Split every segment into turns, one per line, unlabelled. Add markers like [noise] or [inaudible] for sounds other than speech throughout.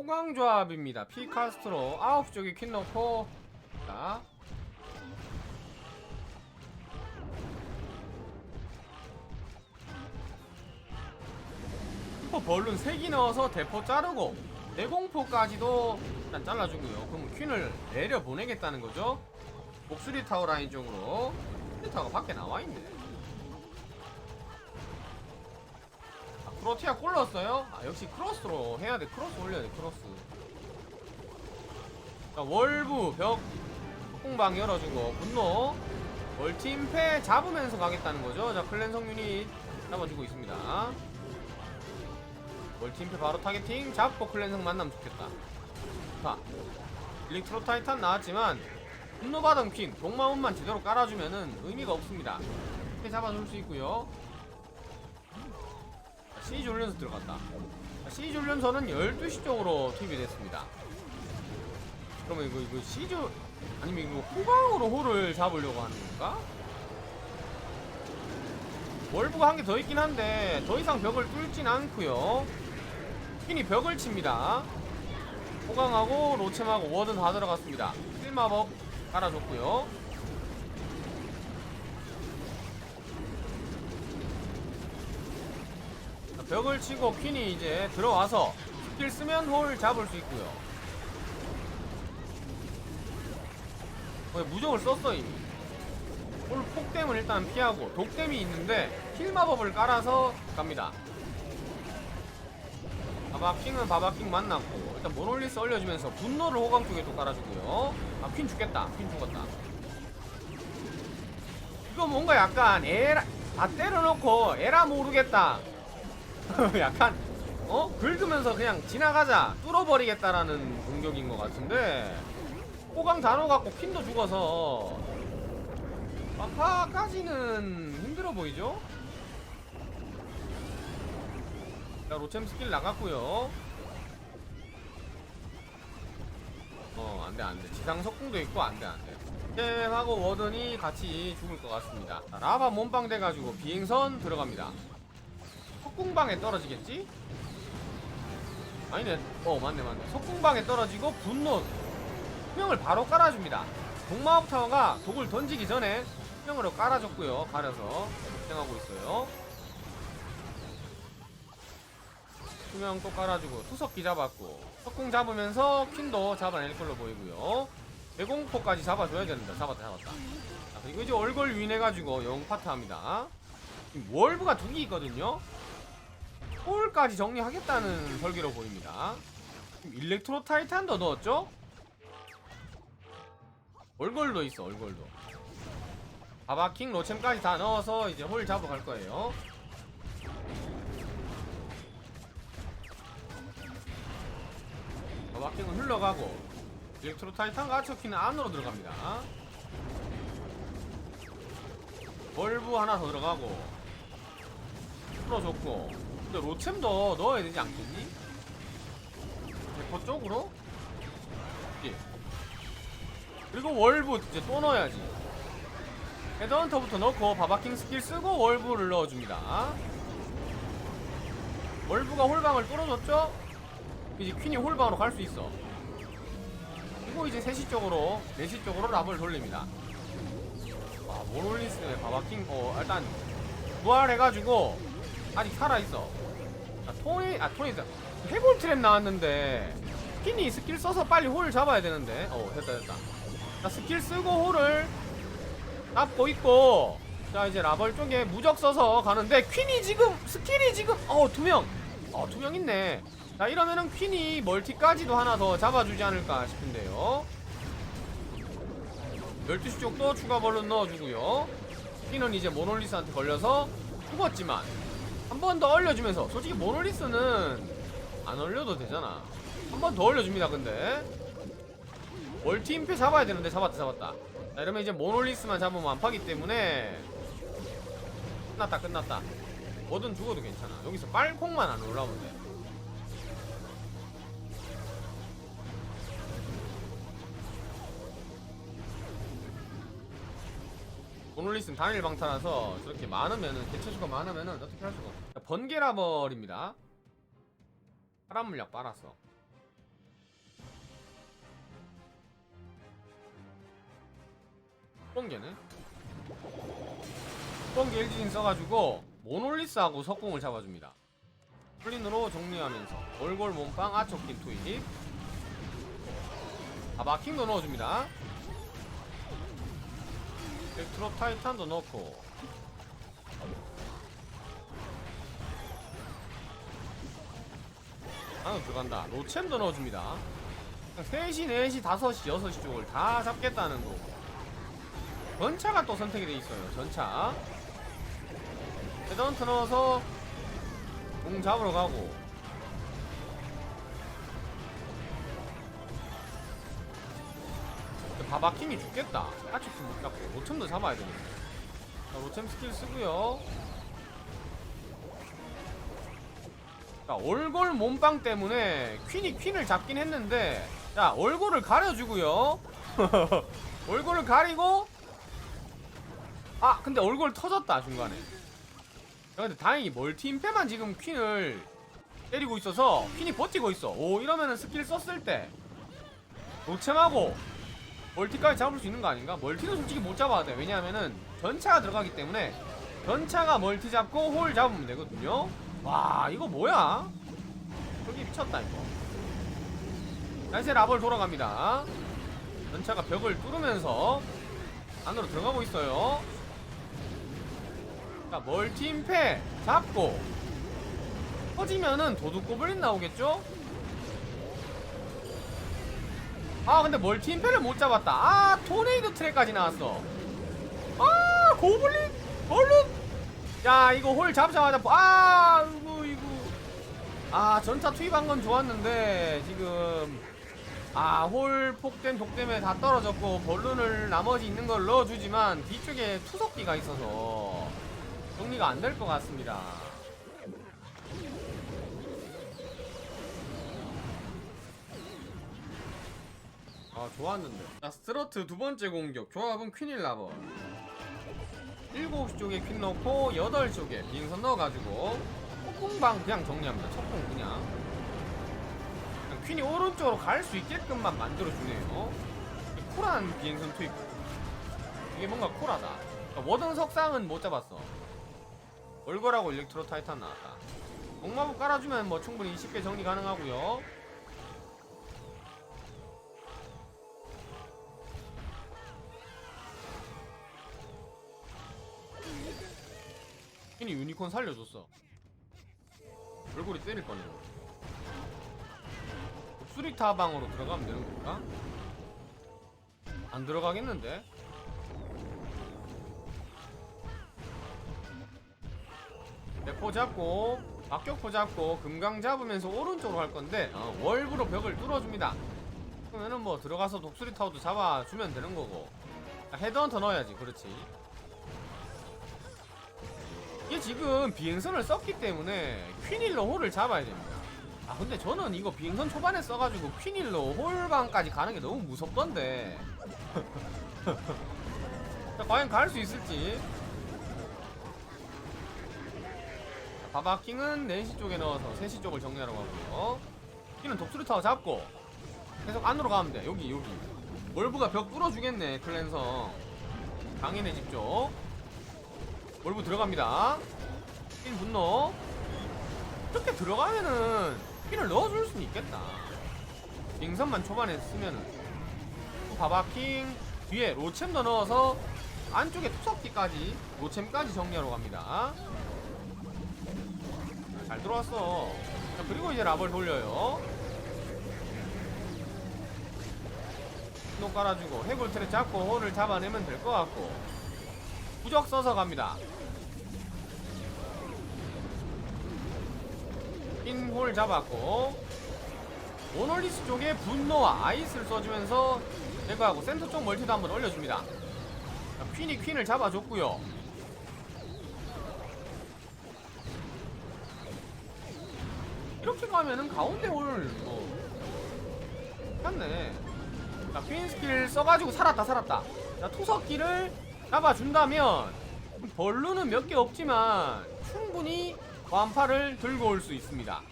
호강조합입니다. 피카스트로 9시 쪽에 퀸 넣고 자 슈퍼 벌룬 3기 넣어서 대포 자르고 내공포까지도 일단 잘라주고요. 그럼 퀸을 내려 보내겠다는 거죠. 목수리 타워 라인 쪽으로 목수리 타워가 밖에 나와 있네. 크로티아 골 넣었어요? 아 역시 크로스로 해야 돼. 크로스 올려야 돼. 크로스. 자 월부 벽 폭공방 열어주고 분노 멀티임패 잡으면서 가겠다는 거죠. 자 클랜성 유닛 잡아주고 있습니다. 멀티임패 바로 타겟팅 잡고 클랜성 만나면 좋겠다. 자 일렉트로 타이탄 나왔지만 분노바닥 퀸 동마운만 제대로 깔아주면은 의미가 없습니다. 이렇게 잡아줄 수 있고요. 자, 시즈 훈련소 들어갔다. 자, 시즈 훈련소는 12시 쪽으로 투입이 됐습니다. 그러면 이거 이거 시즈 아니면 이거 후방으로 홀을 잡으려고 하는 건가? 월부가 한 개 더 있긴 한데 더 이상 벽을 뚫진 않고요. 퀸이 벽을 칩니다. 호강하고 로챔하고 워든 다 들어갔습니다. 필마법 깔아줬고요. 벽을 치고 퀸이 이제 들어와서 스킬 쓰면 홀 잡을 수 있고요. 어, 무적을 썼어 이미. 홀 폭댐을 일단 피하고 독댐이 있는데 힐 마법을 깔아서 갑니다. 바바킹은 바바킹 만났고 일단 모놀리스 올려주면서 분노를 호강 쪽에 또 깔아주고요 아 퀸 죽겠다 퀸 죽었다 이거 뭔가 약간 에라 다 때려놓고 에라 모르겠다 [laughs] 약간 어? 긁으면서 그냥 지나가자 뚫어버리겠다라는 공격인 것 같은데 호강 단호 갖고 퀸도 죽어서 마파까지는 힘들어 보이죠? 자 로챔 스킬 나갔고요. 어 안돼 안돼. 지상 석궁도 있고 안돼 안돼. 템하고 워든이 같이 죽을 것 같습니다. 자, 라바 몸빵 돼가지고 비행선 들어갑니다 석궁방에 떨어지겠지? 아니네. 어 맞네 맞네. 석궁방에 떨어지고 분노. 투명을 바로 깔아줍니다. 동마법 타워가 독을 던지기 전에 투명으로 깔아줬고요. 가려서 진행하고 있어요. 투명 또 깔아주고 투석기 잡았고 석궁 잡으면서 퀸도 잡아낼 걸로 보이고요. 대공포까지 잡아줘야 된다. 잡았다 잡았다. 자, 그리고 이제 얼굴 유인해가지고 영 파트 합니다. 월브가 두 개 있거든요 홀까지 정리하겠다는 설계로 보입니다. 일렉트로 타이탄도 넣었죠? 얼굴도 있어 얼굴도. 바바킹 로챔까지 다 넣어서 이제 홀 잡으러 갈 거예요. 마킹은 흘러가고 일렉트로 타이탄 가츠키는 안으로 들어갑니다. 벌브 하나 더 들어가고 풀어줬고 근데 로챔도 넣어야 되지 않겠니? 대포 쪽으로? 예. 그리고 월브 이제 또 넣어야지 헤드헌터부터 넣고 바바킹 스킬 쓰고 월브를 넣어줍니다 월브가 홀방을 뚫어줬죠? 이제 퀸이 홀방으로 갈 수 있어. 그리고 이제 3시 쪽으로, 4시 쪽으로 랍을 돌립니다. 아, 모놀리스, 바바킹, 어, 일단, 부활해가지고, 아직 살아있어. 아, 토니, 아, 토니, 해골 트랩 나왔는데, 퀸이 스킬 써서 빨리 홀 잡아야 되는데, 어, 됐다, 됐다. 자, 스킬 쓰고 홀을 잡고 있고, 자, 이제 라벌 쪽에 무적 써서 가는데, 퀸이 지금, 스킬이 지금, 어, 두 명! 어, 두 명 있네. 자 이러면은 퀸이 멀티까지도 하나 더 잡아주지 않을까 싶은데요 12시 쪽도 추가 벌룬 넣어주고요 퀸은 이제 모놀리스한테 걸려서 죽었지만 한 번더 얼려주면서. 솔직히 모놀리스는 안 얼려도 되잖아. 한 번더 얼려줍니다 근데. 멀티 임페 잡아야 되는데 잡았다 잡았다. 자 이러면 이제 모놀리스만 잡으면 완파기 때문에 끝났다 끝났다. 뭐든 죽어도 괜찮아. 여기서 빨콩만 안 올라오면 돼. 모놀리스는 단일 방타라서 저렇게 많으면은 개체수가 많으면은 어떻게 할 수가 없어 번개라벌입니다. 파란 물약 빨았어 번개는? 번개 일진 써가지고 모놀리스하고 석궁을 잡아줍니다. 플린으로 정리하면서 얼골 몸빵 아초킴 투입. 아마킹도 넣어줍니다. 네, 백트롭 타이탄도 넣고. 안으로 들어간다. 로챔도 넣어줍니다. 3시, 4시, 5시, 6시 쪽을 다 잡겠다는 거. 전차가 또 선택이 돼 있어요 전차. 헤드헌트 넣어서 공 잡으러 가고. 바바킹이 죽겠다. 아직도 못 잡고. 로챔도 잡아야 되겠네 자, 로챔 스킬 쓰고요 자 얼굴 몸빵 때문에 퀸이 퀸을 잡긴 했는데 자 얼굴을 가려주고요. [laughs] 얼굴을 가리고 아 근데 얼굴 터졌다 중간에. 야, 근데 다행히 멀티 임페만 지금 퀸을 때리고 있어서 퀸이 버티고 있어. 오 이러면은 스킬 썼을 때 노챔하고 멀티까지 잡을 수 있는 거 아닌가? 멀티는 솔직히 못 잡아야 돼. 왜냐하면은 전차가 들어가기 때문에 전차가 멀티 잡고 홀 잡으면 되거든요 와 이거 뭐야? 저기 미쳤다 이거. 날새 라벌 돌아갑니다. 전차가 벽을 뚫으면서 안으로 들어가고 있어요. 자 멀티임패 잡고 터지면은 도둑 고블린 나오겠죠? 아 근데 멀티임패를 못 잡았다. 아 토네이도 트랙까지 나왔어. 아 고블린? 얼른 야 이거 홀 잡자마자 아 이거 이거. 아 전차 투입한 건 좋았는데 지금. 아 홀 폭댐 독댐에 다 떨어졌고 벌룬을 나머지 있는 걸 넣어주지만 뒤쪽에 투석기가 있어서 정리가 안 될 것 같습니다. 아 좋았는데. 자 스트러트 두 번째 공격. 조합은 퀸일 라버 7시 쪽에 퀸 넣고 8시 쪽에 빙선 넣어가지고 폭풍방 그냥 정리합니다. 첫공 그냥. 그냥 퀸이 오른쪽으로 갈 수 있게끔만 만들어주네요. 쿨한 비행선 투입. 이게 뭔가 쿨하다. 그러니까 워든 석상은 못 잡았어. 얼거라고 일렉트로 타이탄 나왔다. 목마부 깔아주면 뭐 충분히 쉽게 정리 가능하고요 퀸이 유니콘 살려줬어. 얼굴이 때릴 거네 수리타 방으로 들어가면 되는 건가? 안 들어가겠는데? 대포 잡고 박격포 잡고 금강 잡으면서 오른쪽으로 갈 건데 어, 월브로 벽을 뚫어줍니다. 그러면은 뭐 들어가서 독수리 타워도 잡아주면 되는 거고. 아, 헤드헌터 넣어야지 그렇지 이게 지금 비행선을 썼기 때문에 퀸일러 홀을 잡아야 됩니다. 아 근데 저는 이거 비행선 초반에 써가지고 퀸일러 홀방까지 가는 게 너무 무섭던데. [laughs] 자, 과연 갈 수 있을지. 바바킹은 4시 쪽에 넣어서 3시 쪽을 정리하러 가고요. 킹은 독수리 타워 잡고 계속 안으로 가면 돼. 여기 여기. 월브가 벽 뚫어주겠네 클랜성. 강인의 집쪽 월브 들어갑니다. 퀸 분노. 이렇게 들어가면은 퀸을 넣어줄 수는 있겠다. 빙선만 초반에 쓰면은. 또 바바킹. 뒤에 로챔도 넣어서 안쪽에 투석기까지 로챔까지 정리하러 갑니다. 잘 들어왔어. 자, 그리고 이제 라벌 돌려요. 노 깔아주고 해골 트랙 잡고 홀을 잡아내면 될 것 같고 부적 써서 갑니다. 흰홀 잡았고 모놀리스 쪽에 분노와 아이스를 써주면서 제거하고 센터 쪽 멀티도 한번 올려줍니다. 자, 퀸이 퀸을 잡아줬고요. 이렇게 가면은 가운데 홀뭐 괜찮네. 자 퀸 스킬 써가지고 살았다 살았다. 자 투석기를 잡아준다면 벌루는 몇 개 없지만 충분히 완파를 들고 올 수 있습니다.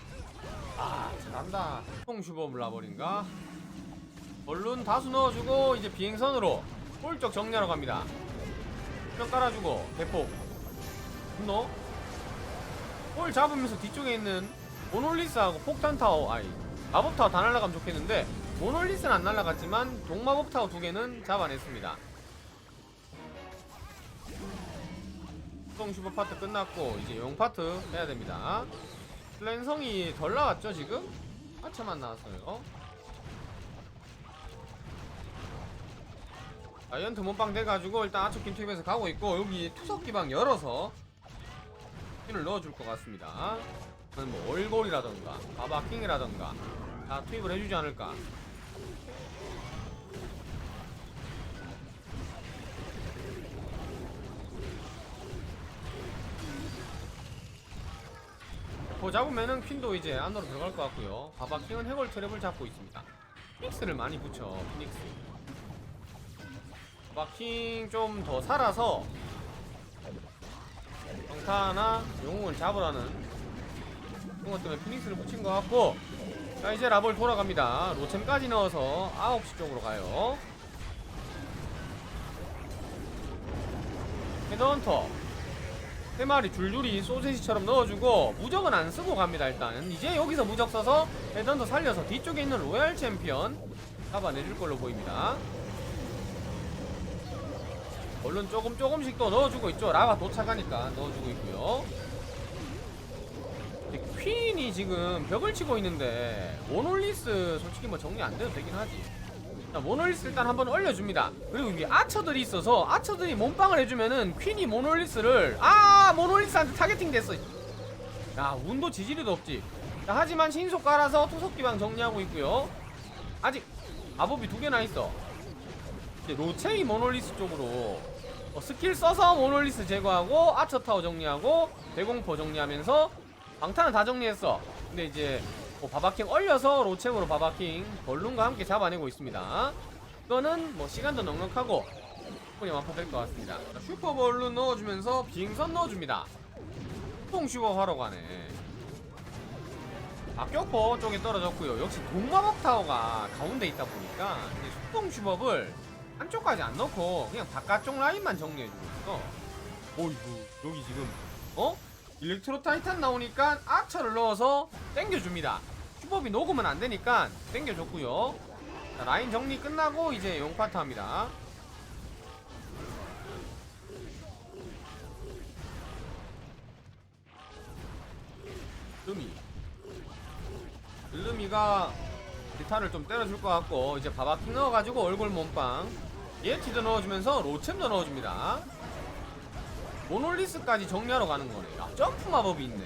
아 잘한다. 통슈버 블라버린가? 벌룬 다수 넣어주고 이제 비행선으로 홀쪽 정리하러 갑니다. 명 깔아주고 대폭 분노. 홀 잡으면서 뒤쪽에 있는 모놀리스하고 폭탄 타워 아이 마법 타워 다 날라가면 좋겠는데 모놀리스는 안 날라갔지만 동마법 타워 두 개는 잡아냈습니다 수동 슈퍼 파트 끝났고 이제 용 파트 해야 됩니다. 플랜성이 덜 나왔죠 지금? 하체만 나왔어요. 자이언트 몸빵 돼가지고 일단 아처킨 투입해서 가고 있고 여기 투석 기방 열어서 핀을 넣어줄 것 같습니다. 저는 뭐 얼골이라던가 바바킹이라던가 다 투입을 해주지 않을까 그 잡으면은 퀸도 이제 안으로 들어갈 것 같고요. 바바킹은 해골 트랩을 잡고 있습니다. 피닉스를 많이 붙여 피닉스. 바바킹 좀 더 살아서 평타나 영웅을 잡으라는 그런 것 때문에 피닉스를 붙인 것 같고. 자 이제 라볼 돌아갑니다. 로챔까지 넣어서 9시 쪽으로 가요. 헤드헌터 세 마리 줄줄이 소세지처럼 넣어주고 무적은 안 쓰고 갑니다 일단 이제 여기서 무적 써서 헤드헌터 살려서 뒤쪽에 있는 로얄 챔피언 잡아내줄 걸로 보입니다. 얼른 조금 조금씩 또 넣어주고 있죠. 라가 도착하니까 넣어주고 있고요. 퀸이 지금 벽을 치고 있는데 모놀리스 솔직히 뭐 정리 안 돼도 되긴 하지 자, 모놀리스 일단 한번 얼려줍니다. 그리고 위에 아처들이 있어서 아처들이 몸빵을 해주면은 퀸이 모놀리스를 아 모놀리스한테 타겟팅 됐어. 야 운도 지지리도 없지. 자, 하지만 신속 깔아서 투석기방 정리하고 있고요. 아직 마법이 두 개나 있어. 로체이 모놀리스 쪽으로 어, 스킬 써서 모놀리스 제거하고 아처 타워 정리하고 대공포 정리하면서 방탄은 다 정리했어. 근데 이제 뭐 바바킹 얼려서 로체으로 바바킹 벌룬과 함께 잡아내고 있습니다. 이거는 뭐 시간도 넉넉하고 충분히 완파 될 것 같습니다. 자, 슈퍼 벌룬 넣어주면서 빙선 넣어줍니다. 통 슈퍼 하러 가네. 박격포 쪽에 떨어졌고요. 역시 동마법 타워가 가운데 있다 보니까 수동 슈법을 한쪽까지 안 넣고 그냥 바깥쪽 라인만 정리해주고 있어 어이구 여기 지금 어? 일렉트로 타이탄 나오니까 아처를 넣어서 땡겨줍니다. 슈법이 녹으면 안 되니까 땡겨줬고요. 자, 라인 정리 끝나고 이제 용파트 합니다. 르미. 르미가 리타를 좀 때려줄 것 같고 이제 바바킹 넣어가지고 얼굴 몸빵. 예티도 넣어주면서 로챔도 넣어줍니다 모놀리스까지 정리하러 가는 거네. 야 점프 마법이 있네.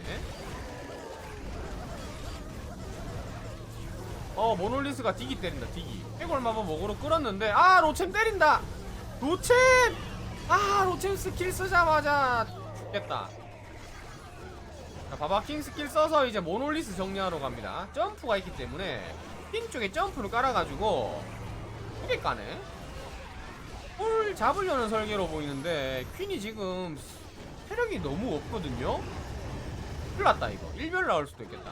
어 모놀리스가 디기 때린다 디기. 해골 마법 목으로 끌었는데 아 로챔 때린다! 로챔! 아 로챔 스킬 쓰자마자 죽겠다. 자, 바바킹 스킬 써서 이제 모놀리스 정리하러 갑니다. 점프가 있기 때문에 핑 쪽에 점프를 깔아가지고 크게 까네 홀 잡으려는 설계로 보이는데 퀸이 지금 체력이 너무 없거든요? 큰일 났다 이거. 일별 나올 수도 있겠다.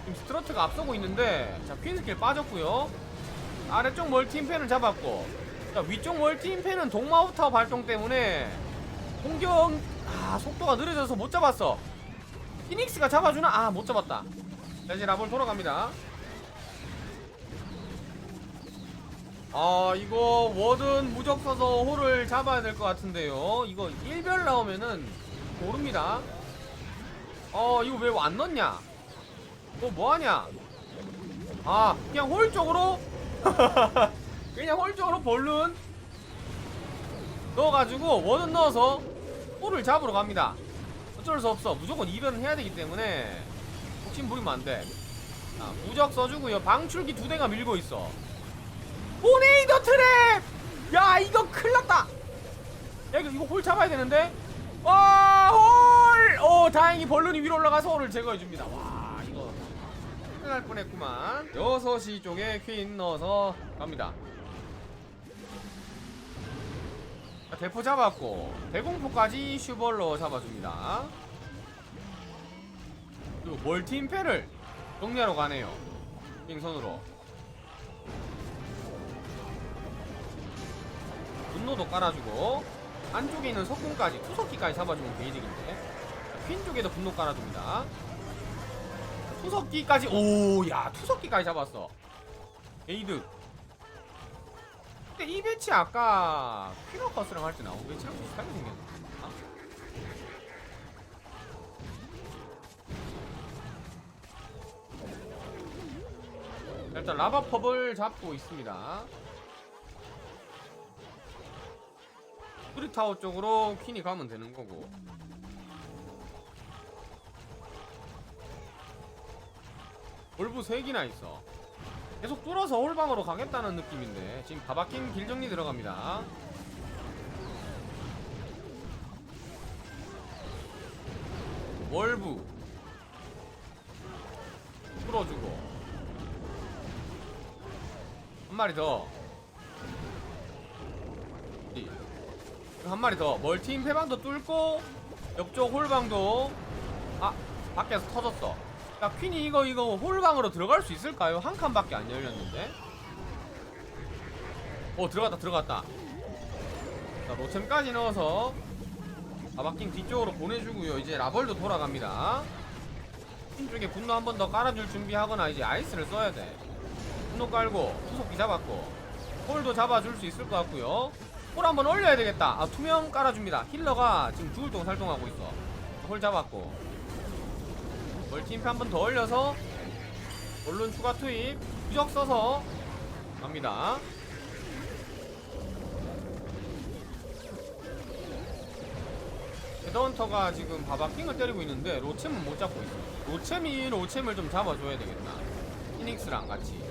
지금 스트러트가 앞서고 있는데 자 퀸 스킬 빠졌고요. 아래쪽 멀티인펜을 잡았고. 자 위쪽 멀티인펜은 동마우타워 발동 때문에 공격 아 속도가 느려져서 못 잡았어. 피닉스가 잡아주나? 아 못 잡았다. 자 이제 라볼 돌아갑니다 아 이거 워든 무적 써서 홀을 잡아야 될 것 같은데요. 이거 일별 나오면은 모릅니다. 어 이거 왜 안 넣냐? 너 뭐하냐? 아 그냥 홀 쪽으로? [laughs] 그냥 홀 쪽으로 볼룬 넣어가지고 워든 넣어서 홀을 잡으러 갑니다. 어쩔 수 없어. 무조건 이별은 해야 되기 때문에 욕심 부리면 안돼. 자 무적 써주고요. 방출기 두 대가 밀고 있어 토네이도 트랩! 야 이거 큰일 났다. 야 이거, 이거 홀 잡아야 되는데? 와 홀! 오 다행히 벌룬이 위로 올라가서 홀을 제거해줍니다. 와 이거 큰일 날 뻔했구만. 6시 쪽에 퀸 넣어서 갑니다. 자, 대포 잡았고 대공포까지 슈벌로 잡아줍니다. 그리고 멀티 임페를 정리하러 가네요. 빙선으로 분노도 깔아주고 안쪽에 있는 석궁까지 투석기까지 잡아주면 개이득인데 퀸 쪽에도 분노 깔아줍니다. 투석기까지 오야 투석기까지 잡았어. 개이득 근데 이 배치 아까 퀴너커스랑 할 때 나온 배치랑 비슷하게 생겼네 아. 일단 라바펍을 잡고 있습니다 프리타워 쪽으로 퀸이 가면 되는 거고. 볼부 3개나 있어. 계속 뚫어서 홀방으로 가겠다는 느낌인데 지금 바바킹 길정리 들어갑니다. 월부. 뚫어주고. 한 마리 더 한 마리 더. 멀티인 패방도 뚫고 옆쪽 홀방도. 아 밖에서 터졌어. 야 퀸이 이거 이거 홀방으로 들어갈 수 있을까요? 한 칸밖에 안 열렸는데. 오 들어갔다 들어갔다. 자 로챔까지 넣어서 아바킹 뒤쪽으로 보내주고요. 이제 라벌도 돌아갑니다. 퀸 쪽에 분노 한 번 더 깔아줄 준비하거나 이제 아이스를 써야 돼. 분노 깔고 수속기 잡았고 홀도 잡아줄 수 있을 것 같고요 홀 한번 올려야 되겠다. 아 투명 깔아줍니다. 힐러가 지금 죽을 동안 살동하고 있어. 홀 잡았고. 멀티임프 한번 더 올려서 언론 추가 투입. 부적 써서 갑니다. 헤드헌터가 지금 바바 킹을 때리고 있는데 로챔은 못 잡고 있어. 로챔이 로챔을 좀 잡아줘야 되겠다. 피닉스랑 같이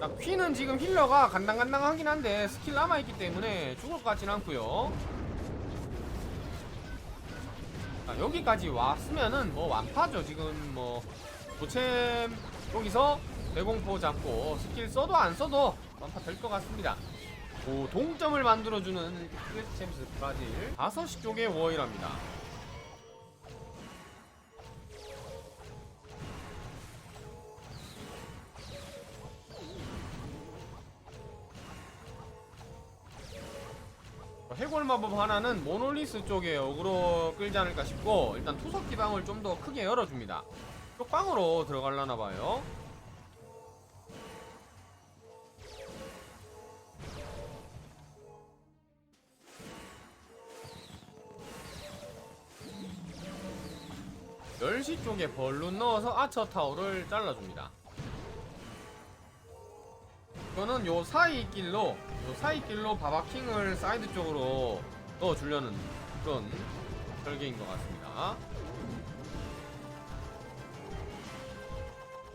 자, 퀸은 지금 힐러가 간당간당하긴 한데 스킬 남아있기 때문에 죽을 것 같진 않고요. 자, 여기까지 왔으면은 뭐 완파죠. 지금 뭐 도챔 여기서 대공포 잡고 스킬 써도 안 써도 완파 될 것 같습니다. 오, 동점을 만들어주는 크레스 챔스 브라질. 5시 쪽에 워일합니다 해골 마법 하나는 모놀리스 쪽에 어그로 끌지 않을까 싶고 일단 투석 기방을 좀 더 크게 열어줍니다. 쪽방으로 들어갈라나 봐요. 열시 쪽에 벌룬 넣어서 아처 타워를 잘라줍니다 이거는 요 사이 길로 요 사이 길로 바바킹을 사이드 쪽으로 넣어주려는 그런 설계인 것 같습니다.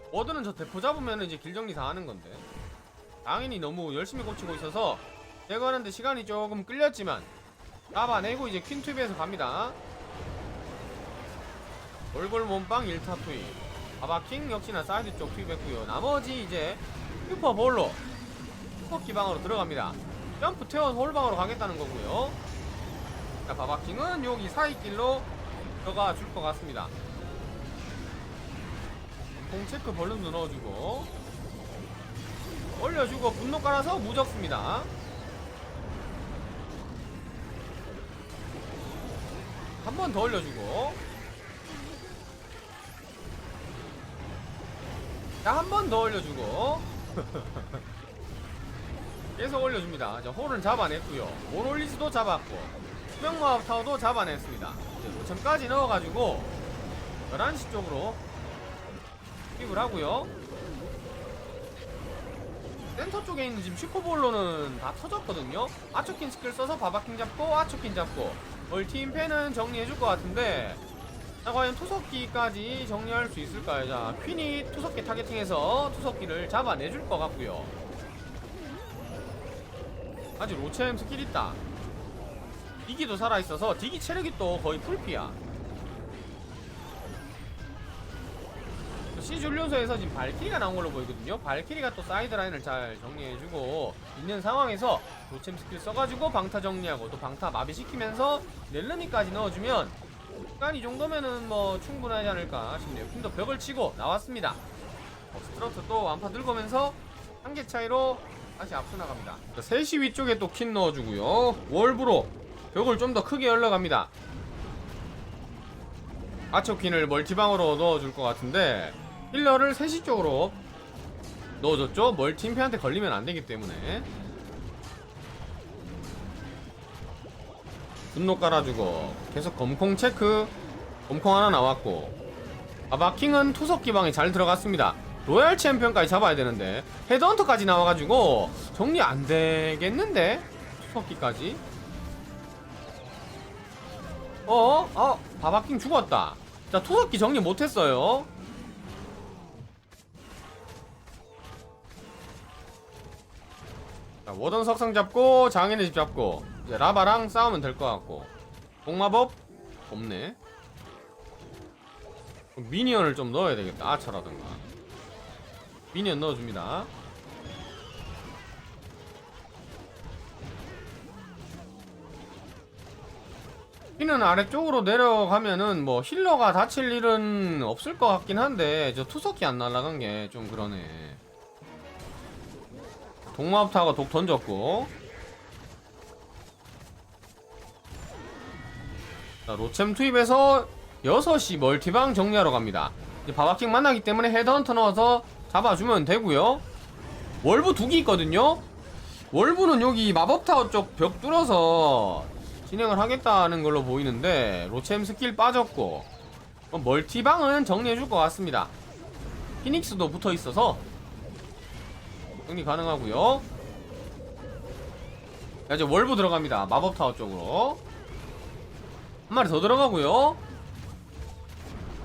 워드는 저 대포 잡으면 이제 길 정리 다 하는 건데 당연히 너무 열심히 고치고 있어서 제거하는데 시간이 조금 끌렸지만 잡아내고 이제 퀸투비에서 갑니다. 얼굴 몸빵 1타 투입 바바킹 역시나 사이드 쪽 투입했고요. 나머지 이제 슈퍼볼로 슈퍼 기방으로 들어갑니다. 점프 태워서 홀방으로 가겠다는 거고요. 자, 바바킹은 여기 사이길로 들어가 줄 것 같습니다. 공 체크 벌룬도 넣어주고 올려주고 분노 깔아서 무적습니다. 한 번 더 올려주고 자, 한 번 더 올려주고 [laughs] 계속 올려줍니다. 자, 홀은 잡아냈고요. 모롤리스도 잡았고 수명마법 타워도 잡아냈습니다. 이제 노챔까지 넣어가지고 11시 쪽으로 투입을 하고요. 센터 쪽에 있는 지금 슈퍼볼로는 다 터졌거든요. 아초킨 스킬 써서 바바킹 잡고 아초킨 잡고 멀티임패는 정리해줄 것 같은데 자 과연 투석기까지 정리할 수 있을까요? 자 퀸이 투석기 타겟팅해서 투석기를 잡아내줄 것 같고요 아직 로챔 스킬 있다. 디기도 살아있어서 디기 체력이 또 거의 풀피야. 시줄련소에서 지금 발키리가 나온 걸로 보이거든요. 발키리가 또 사이드라인을 잘 정리해주고 있는 상황에서 로챔 스킬 써가지고 방타 정리하고 또 방타 마비시키면서 넬르미까지 넣어주면 시간 이 정도면은 뭐 충분하지 않을까 싶네요. 퀸도 벽을 치고 나왔습니다. 어, 스트러트 또 완파 들고면서 한 개 차이로 다시 앞서 나갑니다. 3시 위쪽에 또퀸 넣어주고요. 월브로 벽을 좀 더 크게 열려갑니다. 아처퀸을 멀티방으로 넣어줄 것 같은데 힐러를 3시 쪽으로 넣어줬죠. 멀티 임페한테 걸리면 안 되기 때문에 분노 깔아주고 계속 검콩 체크 검콩 하나 나왔고 아바킹은 투석 기방에 잘 들어갔습니다. 로얄 챔피언까지 잡아야 되는데 헤드헌터까지 나와가지고 정리 안 되겠는데? 투석기까지? 어? 어? 바바킹 죽었다. 자 투석기 정리 못했어요. 자 워던 석상 잡고 장인의 집 잡고 이제 라바랑 싸우면 될 것 같고. 공마법? 없네. 미니언을 좀 넣어야 되겠다. 아차라든가 미니언 넣어줍니다. 피는 아래쪽으로 내려가면은 뭐 힐러가 다칠 일은 없을 것 같긴 한데 저 투석기 안 날라간 게 좀 그러네. 동마법타가 독 던졌고. 자 로챔 투입해서 6시 멀티방 정리하러 갑니다. 이제 바바킹 만나기 때문에 헤드헌터 넣어서 잡아주면 되고요. 월브 두기 있거든요. 월브는 여기 마법타워 쪽 벽 뚫어서 진행을 하겠다는 걸로 보이는데 로챔 스킬 빠졌고 어, 멀티방은 정리해줄 것 같습니다. 피닉스도 붙어있어서 정리 가능하고요. 자 이제 월브 들어갑니다. 마법타워 쪽으로. 한 마리 더 들어가고요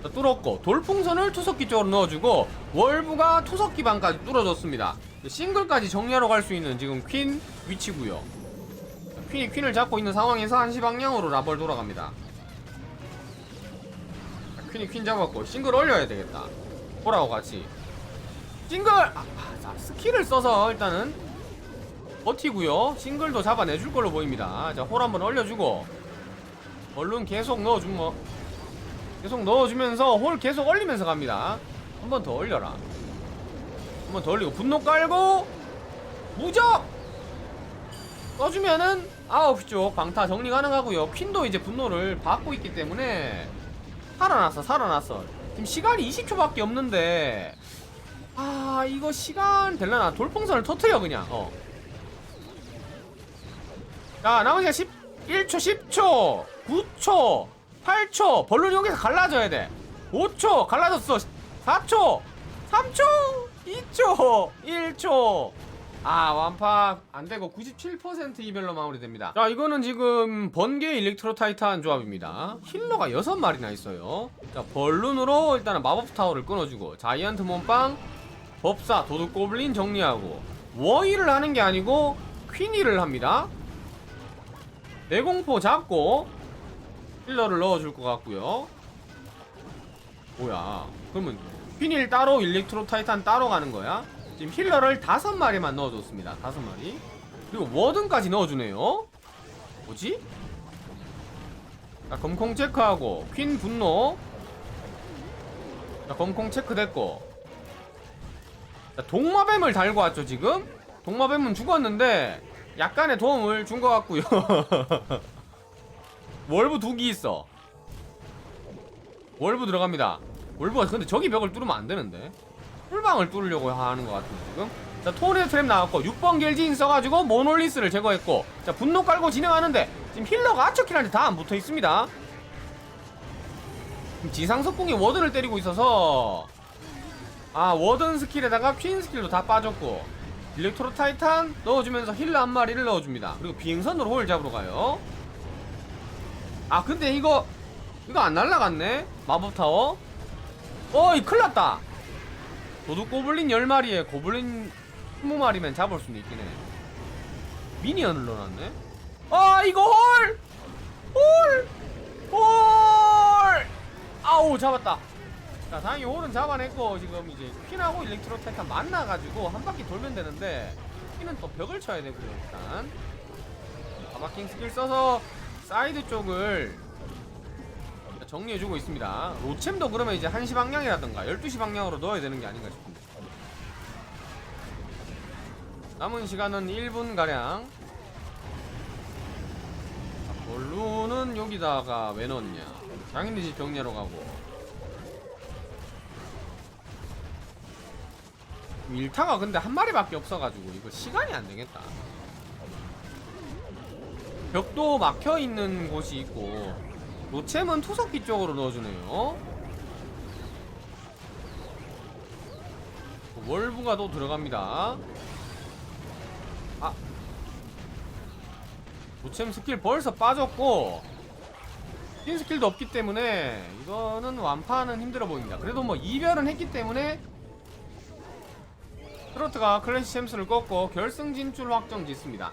자, 뚫었고 돌풍선을 투석기 쪽으로 넣어주고 월브가 투석기 방까지 뚫어줬습니다. 싱글까지 정리하러 갈 수 있는 지금 퀸 위치고요. 자, 퀸이 퀸을 잡고 있는 상황에서 한시 방향으로 라벌 돌아갑니다. 자, 퀸이 퀸 잡았고 싱글 올려야 되겠다. 호라고 같이. 싱글! 아, 아, 자, 스킬을 써서 일단은 버티고요. 싱글도 잡아내줄 걸로 보입니다. 자 홀 한번 올려주고 얼른 계속 넣어주면 뭐 계속 넣어주면서 홀 계속 올리면서 갑니다. 한 번 더 올려라. 한 번 더 올리고 분노 깔고 무적! 써주면은 9시 쪽 방타 정리 가능하고요. 퀸도 이제 분노를 받고 있기 때문에 살아났어 살아났어. 지금 시간이 20초밖에 없는데 아 이거 시간 될라나? 돌풍선을 터트려 그냥. 어. 자 나머지가 11초 10초 9초 8초. 벌룬 여기서 갈라져야 돼. 5초. 갈라졌어. 4초. 3초. 2초. 1초. 아 완파 안되고 97% 이별로 마무리됩니다. 자 이거는 지금 번개 일렉트로 타이탄 조합입니다. 힐러가 6마리나 있어요. 자 벌룬으로 일단은 마법 타워를 끊어주고 자이언트 몸빵 법사 도둑 고블린 정리하고 워일을 하는 게 아니고 퀸이를 합니다. 내공포 잡고 힐러를 넣어줄 것 같고요. 뭐야. 그러면 퀸일 따로 일렉트로 타이탄 따로 가는 거야? 지금 힐러를 다섯 마리만 넣어줬습니다. 다섯 마리. 그리고 워든까지 넣어주네요. 뭐지? 자 검콩 체크하고 퀸 분노. 자 검콩 체크됐고. 자 동마뱀을 달고 왔죠 지금? 동마뱀은 죽었는데 약간의 도움을 준 것 같고요 [laughs] 월브 두기 있어. 월브 들어갑니다. 월브가 근데 저기 벽을 뚫으면 안 되는데. 풀방을 뚫으려고 하는 것 같은데 지금. 자 토네 트랩 나왔고 6번 겔진 써가지고 모놀리스를 제거했고 자 분노 깔고 진행하는데 지금 힐러가 아처킬한테 다 안 붙어 있습니다. 지금 지상석궁이 워든을 때리고 있어서 아 워든 스킬에다가 퀸 스킬도 다 빠졌고 일렉트로 타이탄 넣어주면서 힐러 한 마리를 넣어줍니다. 그리고 비행선으로 홀 잡으러 가요 아 근데 이거 이거 안 날라갔네? 마법타워? 어이 큰일났다. 도둑 고블린 10마리에 고블린 20마리면 잡을 수는 있긴 해. 미니언을 넣어놨네? 아 이거 홀! 홀! 홀! 아우 잡았다. 자 다행히 홀은 잡아냈고 지금 이제 퀸하고 일렉트로 타이탄 만나가지고 한 바퀴 돌면 되는데 퀸은 또 벽을 쳐야 되고요 일단. 바바킹 스킬 써서 사이드 쪽을 정리해주고 있습니다 로챔도 그러면 이제 1시 방향이라던가 12시 방향으로 넣어야 되는 게 아닌가 싶은데 남은 시간은 1분 가량. 볼루는 여기다가 왜 넣냐? 장인의 집 정리하러 가고. 일타가 근데 한 마리밖에 없어가지고 이거 시간이 안 되겠다. 벽도 막혀 있는 곳이 있고 노챔은 투석기 쪽으로 넣어주네요. 월부가 또 들어갑니다. 아, 노챔 스킬 벌써 빠졌고 흰 스킬도 없기 때문에 이거는 완파는 힘들어 보입니다. 그래도 뭐 이별은 했기 때문에 트로트가 클래시 챔스를 꺾고 결승 진출 확정 짓습니다.